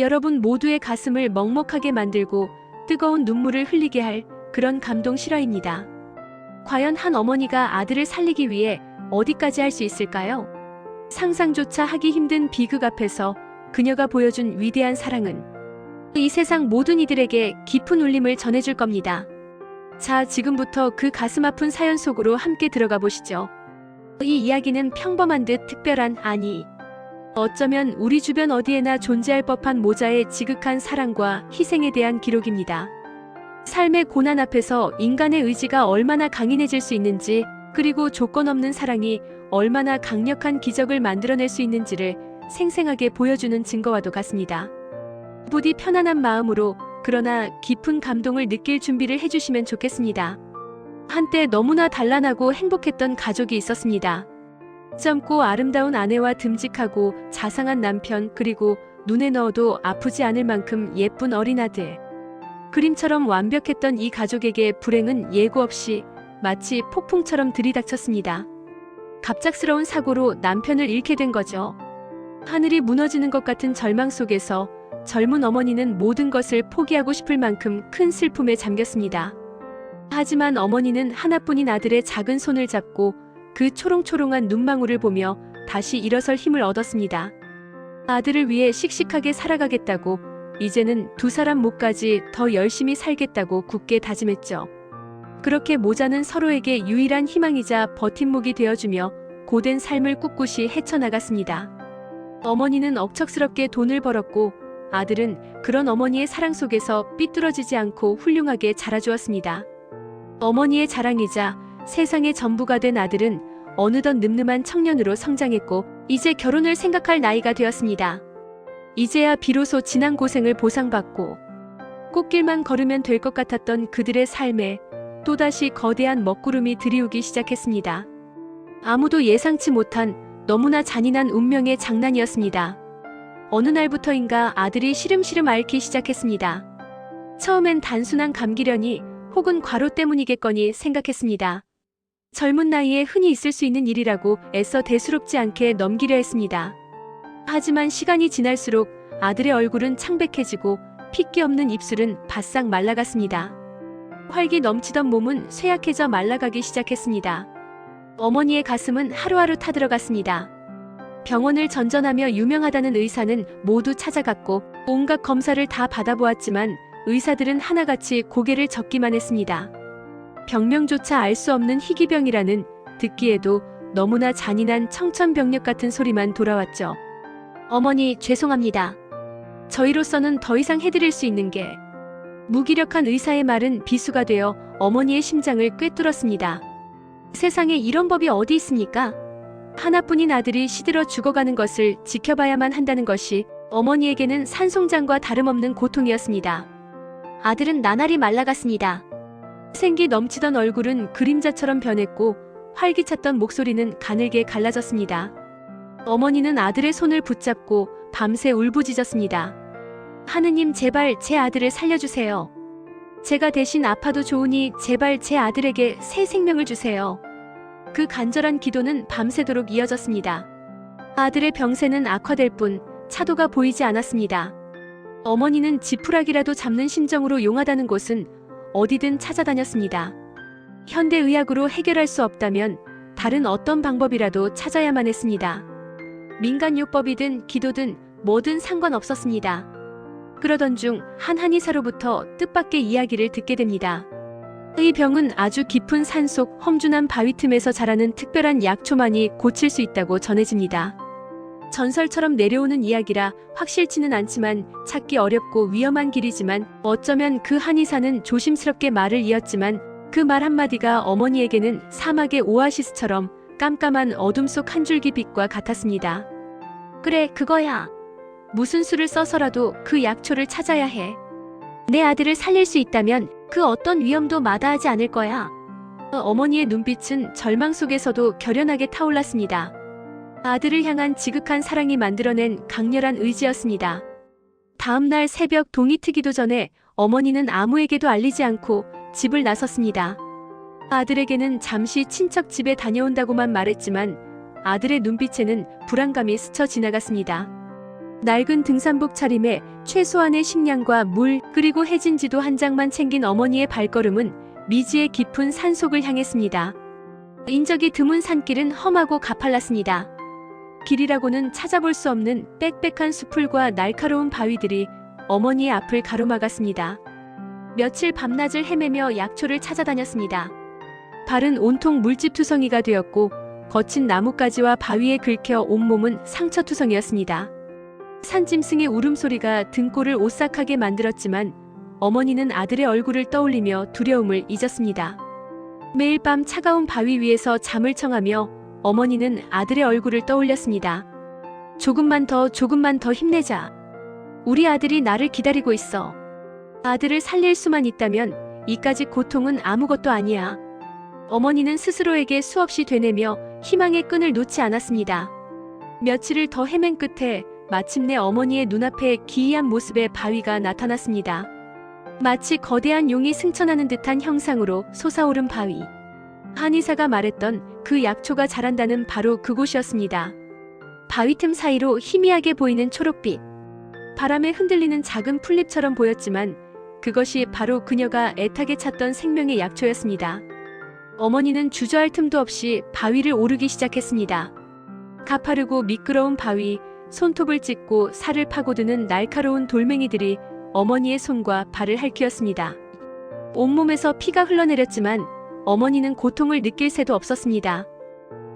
여러분 모두의 가슴을 먹먹하게 만들고 뜨거운 눈물을 흘리게 할 그런 감동 실화입니다. 과연 한 어머니가 아들을 살리기 위해 어디까지 할 수 있을까요? 상상조차 하기 힘든 비극 앞에서 그녀가 보여준 위대한 사랑은 이 세상 모든 이들에게 깊은 울림을 전해줄 겁니다. 자, 지금부터 그 가슴 아픈 사연 속으로 함께 들어가 보시죠. 이 이야기는 평범한 듯 특별한 아니. 어쩌면 우리 주변 어디에나 존재할 법한 모자의 지극한 사랑과 희생에 대한 기록입니다. 삶의 고난 앞에서 인간의 의지가 얼마나 강인해질 수 있는지, 그리고 조건 없는 사랑이 얼마나 강력한 기적을 만들어낼 수 있는지를 생생하게 보여주는 증거와도 같습니다. 부디 편안한 마음으로 그러나 깊은 감동을 느낄 준비를 해주시면 좋겠습니다. 한때 너무나 단란하고 행복했던 가족이 있었습니다. 젊고 아름다운 아내와 듬직하고 자상한 남편 그리고 눈에 넣어도 아프지 않을 만큼 예쁜 어린 아들. 그림처럼 완벽했던 이 가족에게 불행은 예고 없이 마치 폭풍처럼 들이닥쳤습니다. 갑작스러운 사고로 남편을 잃게 된 거죠. 하늘이 무너지는 것 같은 절망 속에서 젊은 어머니는 모든 것을 포기하고 싶을 만큼 큰 슬픔에 잠겼습니다. 하지만 어머니는 하나뿐인 아들의 작은 손을 잡고 그 초롱초롱한 눈망울을 보며 다시 일어설 힘을 얻었습니다. 아들을 위해 씩씩하게 살아가겠다고 이제는 두 사람 목까지 더 열심히 살겠다고 굳게 다짐했죠. 그렇게 모자는 서로에게 유일한 희망이자 버팀목이 되어주며 고된 삶을 꿋꿋이 헤쳐나갔습니다. 어머니는 억척스럽게 돈을 벌었고 아들은 그런 어머니의 사랑 속에서 삐뚤어지지 않고 훌륭하게 자라주었습니다. 어머니의 자랑이자 세상의 전부가 된 아들은 어느덧 늠름한 청년으로 성장했고 이제 결혼을 생각할 나이가 되었습니다. 이제야 비로소 지난 고생을 보상받고 꽃길만 걸으면 될 것 같았던 그들의 삶에 또다시 거대한 먹구름이 들이우기 시작했습니다. 아무도 예상치 못한 너무나 잔인한 운명의 장난이었습니다. 어느 날부터인가 아들이 시름시름 앓기 시작했습니다. 처음엔 단순한 감기려니 혹은 과로 때문이겠거니 생각했습니다. 젊은 나이에 흔히 있을 수 있는 일이라고 애써 대수롭지 않게 넘기려 했습니다. 하지만 시간이 지날수록 아들의 얼굴은 창백해지고 핏기 없는 입술은 바싹 말라갔습니다. 활기 넘치던 몸은 쇠약해져 말라가기 시작했습니다. 어머니의 가슴은 하루하루 타들어갔습니다. 병원을 전전하며 유명하다는 의사는 모두 찾아갔고 온갖 검사를 다 받아보았지만 의사들은 하나같이 고개를 젓기만 했습니다. 병명조차 알 수 없는 희귀병이라는 듣기에도 너무나 잔인한 청천벽력 같은 소리만 돌아왔죠. 어머니 죄송합니다. 저희로서는 더 이상 해드릴 수 있는 게 무기력한 의사의 말은 비수가 되어 어머니의 심장을 꿰뚫었습니다. 세상에 이런 법이 어디 있습니까? 하나뿐인 아들이 시들어 죽어가는 것을 지켜봐야만 한다는 것이 어머니에게는 산송장과 다름없는 고통이었습니다. 아들은 나날이 말라갔습니다. 생기 넘치던 얼굴은 그림자처럼 변했고 활기찼던 목소리는 가늘게 갈라졌습니다. 어머니는 아들의 손을 붙잡고 밤새 울부짖었습니다. 하느님 제발 제 아들을 살려주세요. 제가 대신 아파도 좋으니 제발 제 아들에게 새 생명을 주세요. 그 간절한 기도는 밤새도록 이어졌습니다. 아들의 병세는 악화될 뿐 차도가 보이지 않았습니다. 어머니는 지푸라기라도 잡는 심정으로 용하다는 곳은 어디든 찾아다녔습니다. 현대의학으로 해결할 수 없다면 다른 어떤 방법이라도 찾아야만 했습니다. 민간요법이든 기도든 뭐든 상관없었습니다. 그러던 중 한 한의사로부터 뜻밖의 이야기를 듣게 됩니다. 이 병은 아주 깊은 산속 험준한 바위 틈에서 자라는 특별한 약초만이 고칠 수 있다고 전해집니다. 전설처럼 내려오는 이야기라 확실치는 않지만 찾기 어렵고 위험한 길이지만 어쩌면 그 한의사는 조심스럽게 말을 이었지만 그 말 한마디가 어머니에게는 사막의 오아시스처럼 깜깜한 어둠 속 한 줄기 빛과 같았습니다. 그래, 그거야. 무슨 수를 써서라도 그 약초를 찾아야 해. 내 아들을 살릴 수 있다면 그 어떤 위험도 마다하지 않을 거야. 어머니의 눈빛은 절망 속에서도 결연하게 타올랐습니다. 아들을 향한 지극한 사랑이 만들어낸 강렬한 의지였습니다. 다음 날 새벽 동이 트기도 전에 어머니는 아무에게도 알리지 않고 집을 나섰습니다. 아들에게는 잠시 친척 집에 다녀온다고만 말했지만 아들의 눈빛에는 불안감이 스쳐 지나갔습니다. 낡은 등산복 차림에 최소한의 식량과 물 그리고 해진지도 한 장만 챙긴 어머니의 발걸음은 미지의 깊은 산속을 향했습니다. 인적이 드문 산길은 험하고 가팔랐습니다. 길이라고는 찾아볼 수 없는 빽빽한 수풀과 날카로운 바위들이 어머니의 앞을 가로막았습니다. 며칠 밤낮을 헤매며 약초를 찾아다녔습니다. 발은 온통 물집투성이가 되었고 거친 나뭇가지와 바위에 긁혀 온몸은 상처투성이었습니다. 산짐승의 울음소리가 등골을 오싹하게 만들었지만 어머니는 아들의 얼굴을 떠올리며 두려움을 잊었습니다. 매일 밤 차가운 바위 위에서 잠을 청하며 어머니는 아들의 얼굴을 떠올렸습니다. 조금만 더, 조금만 더 힘내자. 우리 아들이 나를 기다리고 있어. 아들을 살릴 수만 있다면 이까지 고통은 아무것도 아니야. 어머니는 스스로에게 수없이 되뇌며 희망의 끈을 놓지 않았습니다. 며칠을 더 헤맨 끝에 마침내 어머니의 눈앞에 기이한 모습의 바위가 나타났습니다. 마치 거대한 용이 승천하는 듯한 형상으로 솟아오른 바위. 한의사가 말했던 그 약초가 자란다는 바로 그곳이었습니다. 바위 틈 사이로 희미하게 보이는 초록빛. 바람에 흔들리는 작은 풀잎처럼 보였지만 그것이 바로 그녀가 애타게 찾던 생명의 약초였습니다. 어머니는 주저할 틈도 없이 바위를 오르기 시작했습니다. 가파르고 미끄러운 바위, 손톱을 찢고 살을 파고드는 날카로운 돌멩이들이 어머니의 손과 발을 핥히었습니다. 온몸에서 피가 흘러내렸지만 어머니는 고통을 느낄 새도 없었습니다.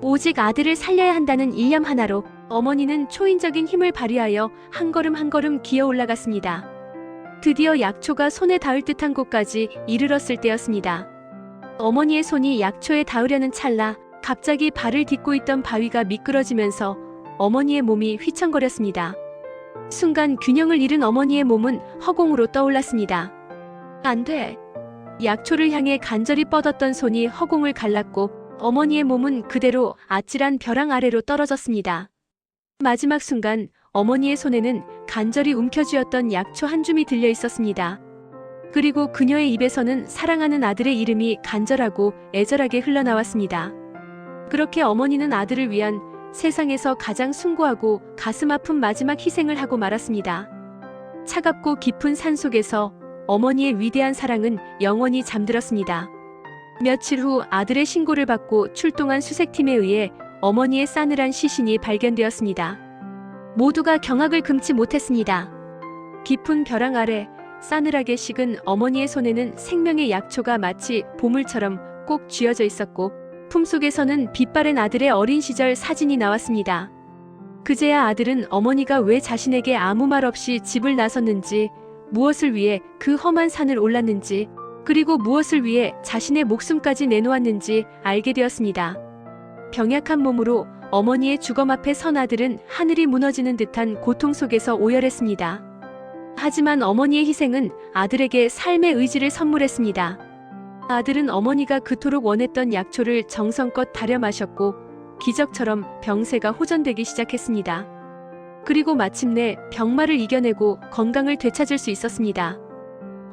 오직 아들을 살려야 한다는 일념 하나로 어머니는 초인적인 힘을 발휘하여 한 걸음 한 걸음 기어 올라갔습니다. 드디어 약초가 손에 닿을 듯한 곳까지 이르렀을 때였습니다. 어머니의 손이 약초에 닿으려는 찰나 갑자기 발을 딛고 있던 바위가 미끄러지면서 어머니의 몸이 휘청거렸습니다. 순간 균형을 잃은 어머니의 몸은 허공으로 떠올랐습니다. 안 돼. 약초를 향해 간절히 뻗었던 손이 허공을 갈랐고 어머니의 몸은 그대로 아찔한 벼랑 아래로 떨어졌습니다. 마지막 순간 어머니의 손에는 간절히 움켜쥐었던 약초 한 줌이 들려 있었습니다. 그리고 그녀의 입에서는 사랑하는 아들의 이름이 간절하고 애절하게 흘러나왔습니다. 그렇게 어머니는 아들을 위한 세상에서 가장 숭고하고 가슴 아픈 마지막 희생을 하고 말았습니다. 차갑고 깊은 산 속에서 어머니의 위대한 사랑은 영원히 잠들었습니다. 며칠 후 아들의 신고를 받고 출동한 수색팀에 의해 어머니의 싸늘한 시신이 발견되었습니다. 모두가 경악을 금치 못했습니다. 깊은 벼랑 아래 싸늘하게 식은 어머니의 손에는 생명의 약초가 마치 보물처럼 꼭 쥐어져 있었고 품속에서는 빛바랜 아들의 어린 시절 사진이 나왔습니다. 그제야 아들은 어머니가 왜 자신에게 아무 말 없이 집을 나섰는지, 무엇을 위해 그 험한 산을 올랐는지, 그리고 무엇을 위해 자신의 목숨까지 내놓았는지 알게 되었습니다. 병약한 몸으로 어머니의 주검 앞에 선 아들은 하늘이 무너지는 듯한 고통 속에서 오열했습니다. 하지만 어머니의 희생은 아들에게 삶의 의지를 선물했습니다. 아들은 어머니가 그토록 원했던 약초를 정성껏 다려 마셨고 기적처럼 병세가 호전되기 시작했습니다. 그리고 마침내 병마를 이겨내고 건강을 되찾을 수 있었습니다.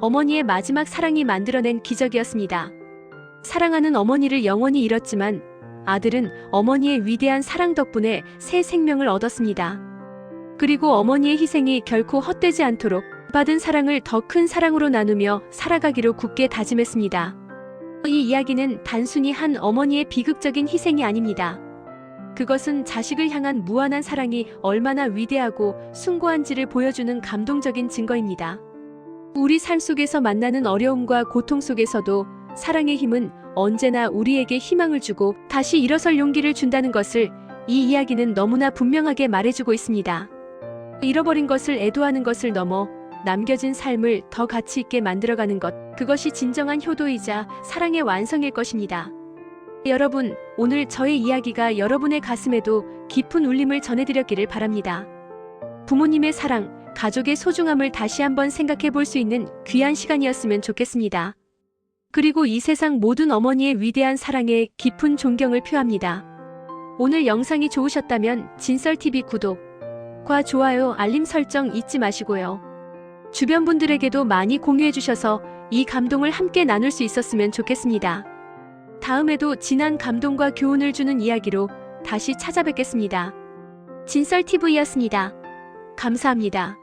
어머니의 마지막 사랑이 만들어낸 기적이었습니다. 사랑하는 어머니를 영원히 잃었지만 아들은 어머니의 위대한 사랑 덕분에 새 생명을 얻었습니다. 그리고 어머니의 희생이 결코 헛되지 않도록 받은 사랑을 더 큰 사랑으로 나누며 살아가기로 굳게 다짐했습니다. 이 이야기는 단순히 한 어머니의 비극적인 희생이 아닙니다. 그것은 자식을 향한 무한한 사랑이 얼마나 위대하고 숭고한지를 보여주는 감동적인 증거입니다. 우리 삶 속에서 만나는 어려움과 고통 속에서도 사랑의 힘은 언제나 우리에게 희망을 주고 다시 일어설 용기를 준다는 것을 이 이야기는 너무나 분명하게 말해주고 있습니다. 잃어버린 것을 애도하는 것을 넘어 남겨진 삶을 더 가치 있게 만들어가는 것, 그것이 진정한 효도이자 사랑의 완성일 것입니다. 여러분, 오늘 저의 이야기가 여러분의 가슴에도 깊은 울림을 전해드렸기를 바랍니다. 부모님의 사랑, 가족의 소중함을 다시 한번 생각해 볼 수 있는 귀한 시간이었으면 좋겠습니다. 그리고 이 세상 모든 어머니의 위대한 사랑에 깊은 존경을 표합니다. 오늘 영상이 좋으셨다면 진썰TV 구독 과 좋아요, 알림 설정 잊지 마시고요. 주변 분들에게도 많이 공유해 주셔서 이 감동을 함께 나눌 수 있었으면 좋겠습니다. 다음에도 진한 감동과 교훈을 주는 이야기로 다시 찾아뵙겠습니다. 진썰TV였습니다. 감사합니다.